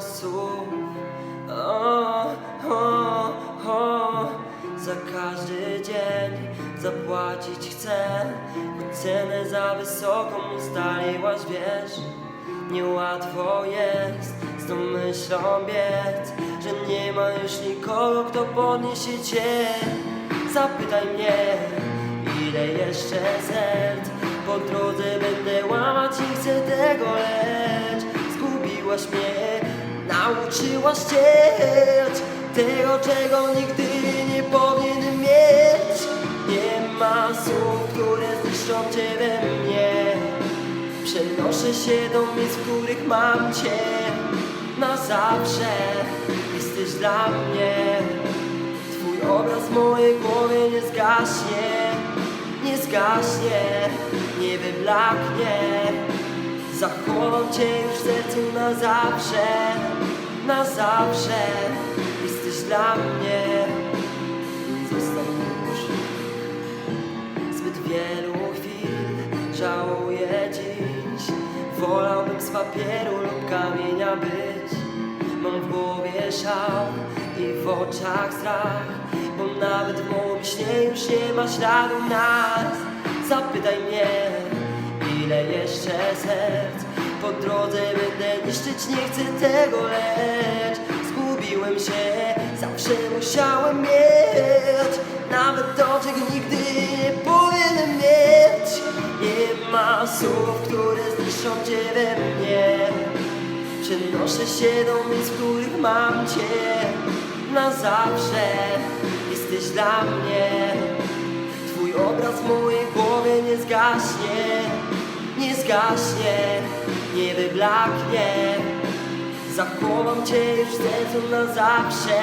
słów. O, o, o. Za każdy dzień zapłacić chcę Bo cenę za wysoką ustaliłaś, wiesz. Niełatwo jest z tą myślą biec Że nie ma już nikogo, kto podniesie cię. Zapytaj mnie, ile jeszcze serc Po drodze będę łamać i chcę tego lecz Zgubiłaś mnie nauczyłaś cieć Tego, czego nigdy nie powinien mieć. Nie ma słów, które zniszczą cię we mnie. Przenoszę się do miejsc, w których mam cię. Na zawsze jesteś dla mnie. Twój obraz w mojej głowie nie zgaśnie Nie zgaśnie, nie wyblaknie. Zachowam cię już w sercu na zawsze Na zawsze. Jesteś dla mnie. Już. Zbyt wielu chwil żałuję dziś. Wolałbym z papieru lub kamienia być. Mam w głowie szał i w oczach strach Bo nawet w moim śnie już nie ma śladu nas. Zapytaj mnie, ile jeszcze serc Po drodze będę niszczyć, nie chcę tego lecz Zgubiłem się, zawsze musiałem mieć. Nawet to, czego nigdy nie powinienem mieć. Nie ma słów, które zniszczą cię we mnie. Przenoszę się do miejsc, w których mam cię. Na zawsze jesteś dla mnie. Twój obraz w mojej głowie nie zgaśnie Nie zgaśnie, nie wyblaknie. Zachowam cię już w sercu na zawsze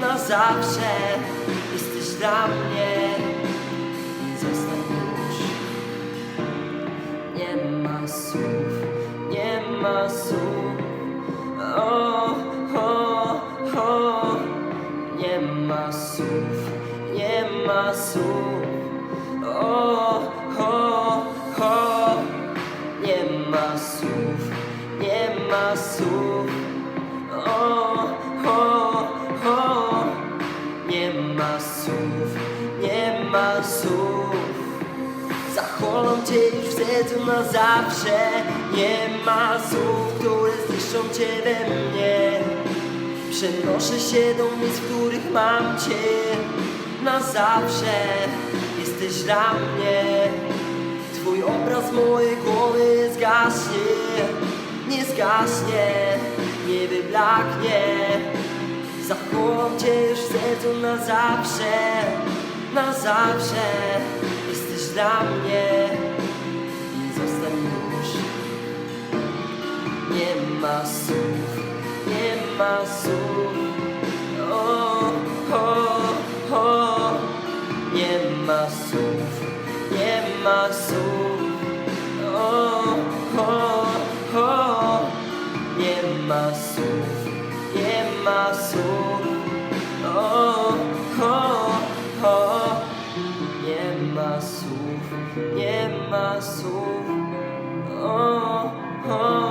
Na zawsze. Jesteś dla mnie. Zostań już. Nie ma słów, nie ma słów. O, o, o. Nie ma słów, nie ma słów ma słów. O, o, o. Nie ma słów, nie ma słów. Zachowam cię już w sercu na zawsze. Nie ma słów, które zniszczą cię we mnie. Przenoszę się do miejsc, w których mam cię. Na zawsze jesteś dla mnie. Twój obraz mojej nie zgaśnie Nie zgaśnie, nie wyblaknie. Zachowam cię już sercu na zawsze Na zawsze jesteś dla mnie. Zostań już. Nie ma słów, nie ma słów. O, o, o. Nie ma słów, nie ma słów ma słów, nie ma słów o, o, o. Nie ma słów, nie ma słów o, o.